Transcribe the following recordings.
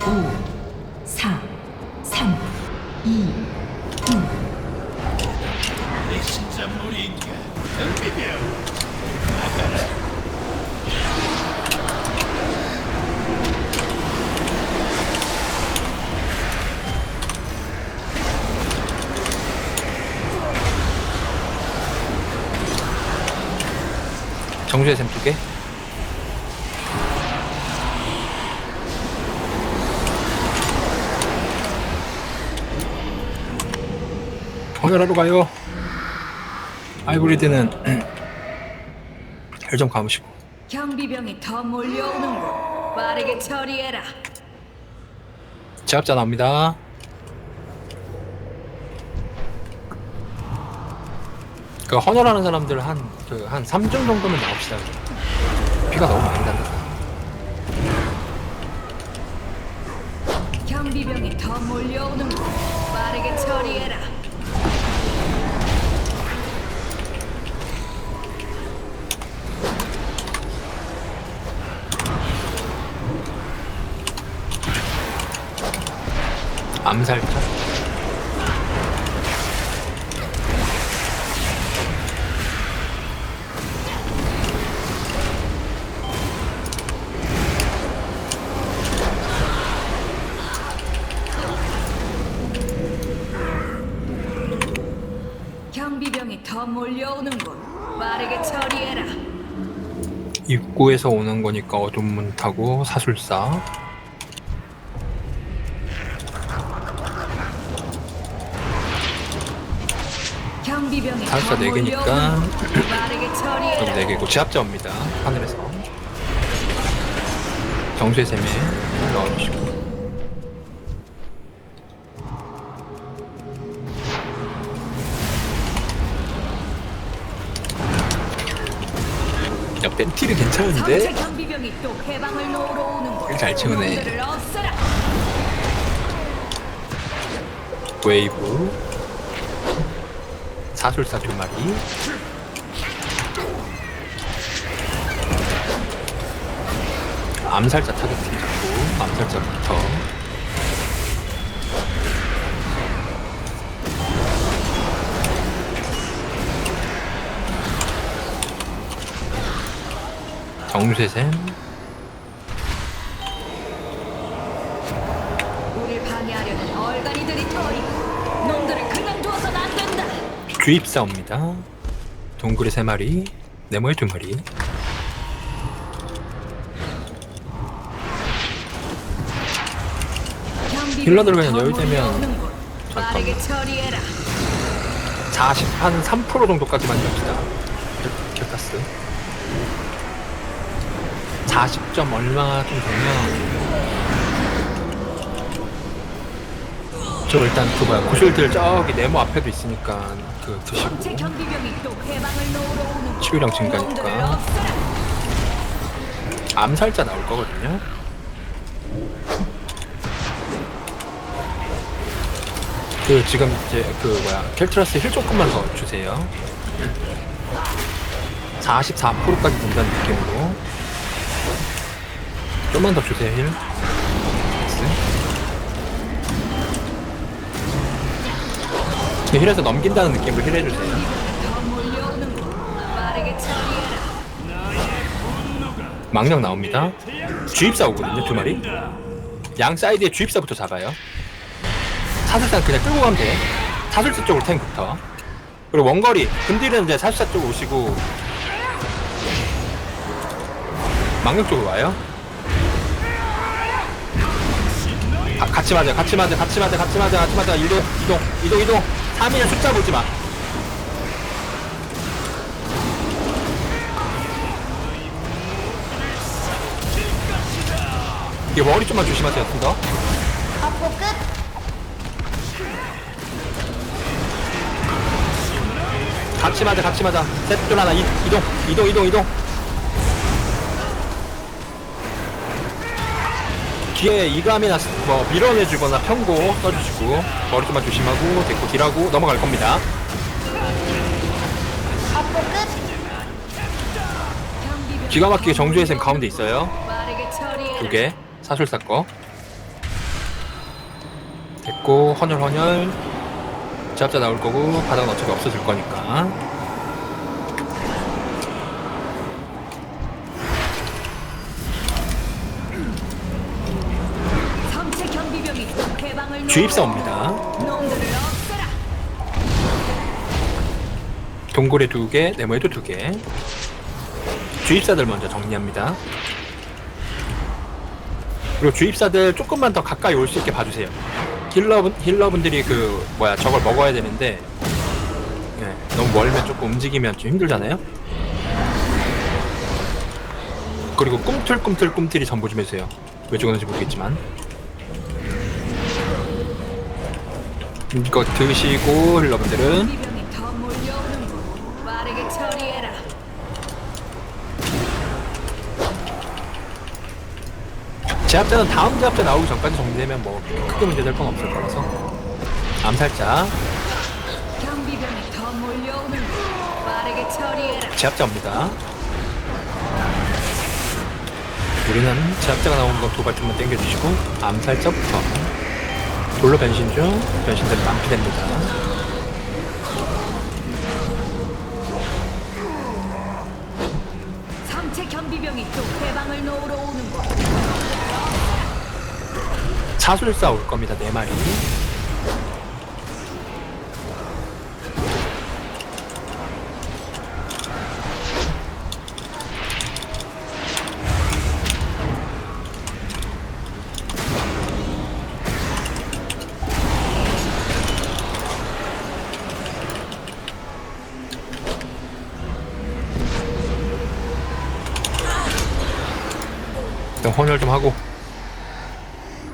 5, 4, 3, 2, 내 신선물인가? 덤비며 나가라. 정주의 샘 두 개. 허혈하러 가요. 아이브리드는 혈좀 감으시고. 경비병이 더 몰려오는군. 빠르게 처리해라. 제압자 나옵니다. 그 헌혈하는 사람들 한 그한 3점 정도면 나옵시다. 피가 너무 많이 난다. 경비병이 더 몰려오는군. 빠르게 처리해라. 암살자. 경비병이 더 몰려오는군. 빠르게 처리해라. 입구에서 오는 거니까 어둠 문 타고 사술사. 경비병이 살사 더네 개니까 몰려오는군. 빠르게 여기 처리해라. 네 개고 제압자 옵니다. 하늘에서. 정수의 셈에 넣어주시고. 야 벤티를 괜찮은데? 잘 치우네. 웨이브 사술사 두 마리 암살자 타겟팅 잡고 암살자부터. 정쇠샘 우릴 방해하려는 얼간이들이 더 있고 놈들을 그냥 두어선 안 된다. 주입사 옵니다 동굴에 세 마리 네모에 두 마리 힐러들 그냥 여유되면 빠르게 처리해라. 40, 한 3% 정도까지만 엽시다. 결타스. 40점 얼마 좀 되면. 저 일단 그 뭐야, 구슬들 저기 네모 앞에도 있으니까 그 드시고. 경비병이 또 해방을 놓으러 오는 치유량 증가니까. 암살자 나올 거거든요. 그 지금 이제 그 뭐야 켈트러스 힐 조금만 더 주세요. 44%까지 된다는 느낌으로 좀만 더 주세요 힐. 네, 힐에서 넘긴다는 느낌으로 힐 해주세요. 더 몰려오는 빠르게 처리해라. 망령 나옵니다. 주입사 오거든요 두 마리. 양 사이드에 주입사부터 잡아요. 사슬상 그냥 끌고 가면 돼. 사슬사 쪽으로 탱부터. 그리고 원거리 근딜은 이제 사슬사 쪽 오시고 망령 쪽으로 와요. 아, 같이 맞아, 같이 맞아, 같이 맞아, 같이 맞아, 같이 맞아. 이동, 이동, 이동, 이동. 3이야 숫자 보지 마. 이게 머리 좀만 조심하세요, 좀 더. 업보 끝. 같이 맞아, 같이 맞아. 셋둘 하나, 이, 이동, 이동, 이동, 이동. 뒤에 이감이나 스- 뭐 밀어내주거나 평고 써주시고 머리 좀만 조심하고 됐고 딜하고 넘어갈 겁니다. 끝. 기가 막히게 정주의 샘 가운데 있어요. 빠르게 처리해라. 두 개. 사술사 거. 됐고 헌혈 헌혈 제압자 나올 거고 바닥은 어차피 없어질 거니까 주입사 놓으러 옵니다. 놈들을 없애라. 동굴에 두 개 네모에도 두 개. 주입사들 먼저 정리합니다. 그리고 주입사들 조금만 더 가까이 올 수 있게 봐주세요. 힐러분, 힐러분들이 그 뭐야 저걸 먹어야 되는데 네, 너무 멀면 조금 움직이면 좀 힘들잖아요. 그리고 꿈틀꿈틀 꿈틀이 전부 좀 해주세요. 왜 죽었는지 모르겠지만 이거 드시고 처리해라. 제압자는 다음 제압자 나오기 전까지 정리되면 뭐 크게 문제될 건 없을 거라서 암살자 경비병이 더 몰려오는군. 빠르게 처리해라. 제압자 옵니다 우리는 제압자가 나오는 건두 발짝만 당겨주시고 암살자부터 돌로 변신 중. 변신들이 만피됩니다. 섬체 경비병이 또 해방을 놓으러 오는군. 사술사 올 겁니다 네 마리 일단 혼혈 좀 하고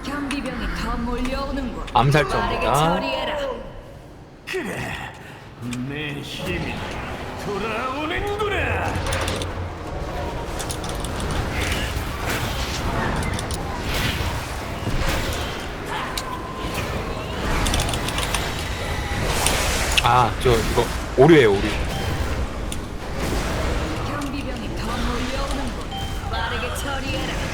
경비병이 더 몰려오는군. 암살자입니다. 빠르게 처리해라. 그래, 내 힘이 돌아오는구나. 아, 저 이거 오류예요, 오류. 경비병이 더 몰려오는군. 빠르게 처리해라.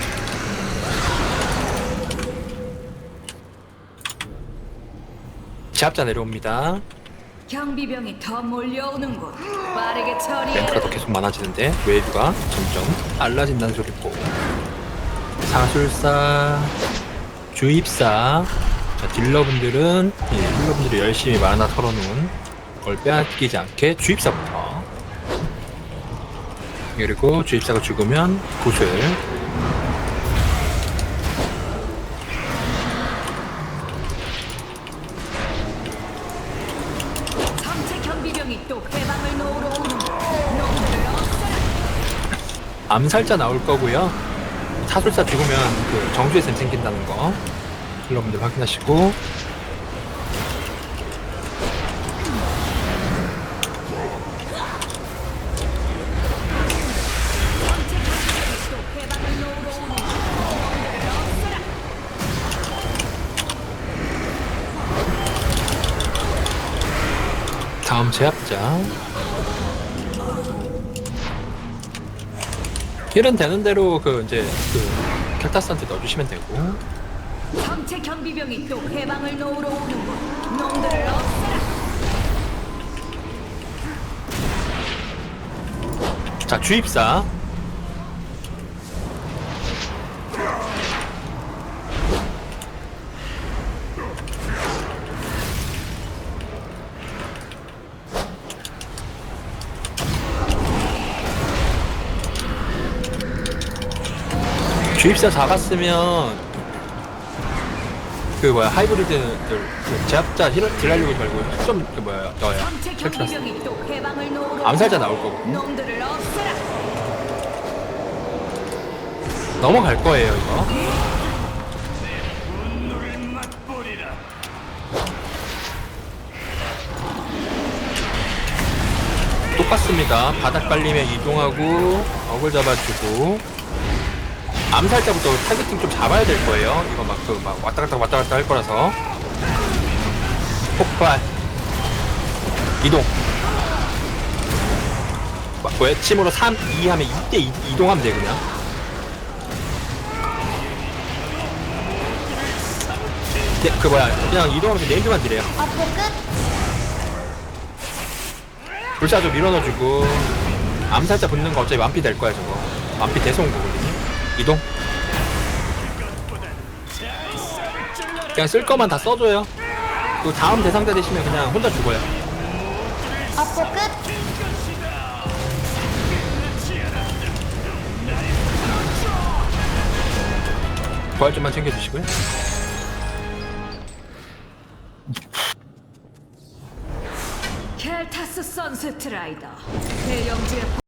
제압자 내려옵니다. 경비병이 더 몰려오는군. 빠르게 멘트가 처리해라. 더 계속 많아지는데 웨이브가 점점 빨라진다는 소리고. 사술사, 주입사, 자, 딜러분들은 예, 딜러분들이 열심히 만화 털어놓은 걸 빼앗기지 않게 주입사부터. 그리고 주입사가 죽으면 구슬. 암살자 나올 거고요. 사술사 죽으면 그 정주의 셈 생긴다는 거 딜러분들 확인하시고. 다음 제압자 힐은 되는 대로 그 이제 그 켈타스한테 넣어주시면 되고 섬체 경비병이 또 해방을 놓으러 오는군. 놈들을 없애라. 자 주입사 주입사 잡았으면 그 뭐야 하이브리드들 그 제압자 힐 딜하려고 말고 뭐야 넣어요 섬체 켈타스 경비병이 또 해방을 놓으러 암살자. 나올 거고 놈들을 없애라. 넘어갈 거예요 이거. 똑같습니다. 바닥 깔리면 이동하고 어글 잡아주고 암살자부터 타겟팅 좀 잡아야 될 거예요. 이거 막 그 막 왔다 갔다 왔다 갔다 할 거라서. 폭발. 이동. 막 외침으로 3, 2 하면 이때 이- 이동하면 돼 그냥. 네, 그 뭐야. 그냥 이동하면서 네임드만 드래요. 아포 끝. 불사 좀 밀어넣어주고. 암살자 붙는 거 어차피 완피 될 거야 저거. 완피 거거든요 이동? 그냥 쓸 거만 다 써줘요. 그 다음 대상자 되시면 그냥 혼자 죽어요. 아포 끝. 부활 좀만 챙겨주시고요. 켈타스 선세트 라이더. 대영지의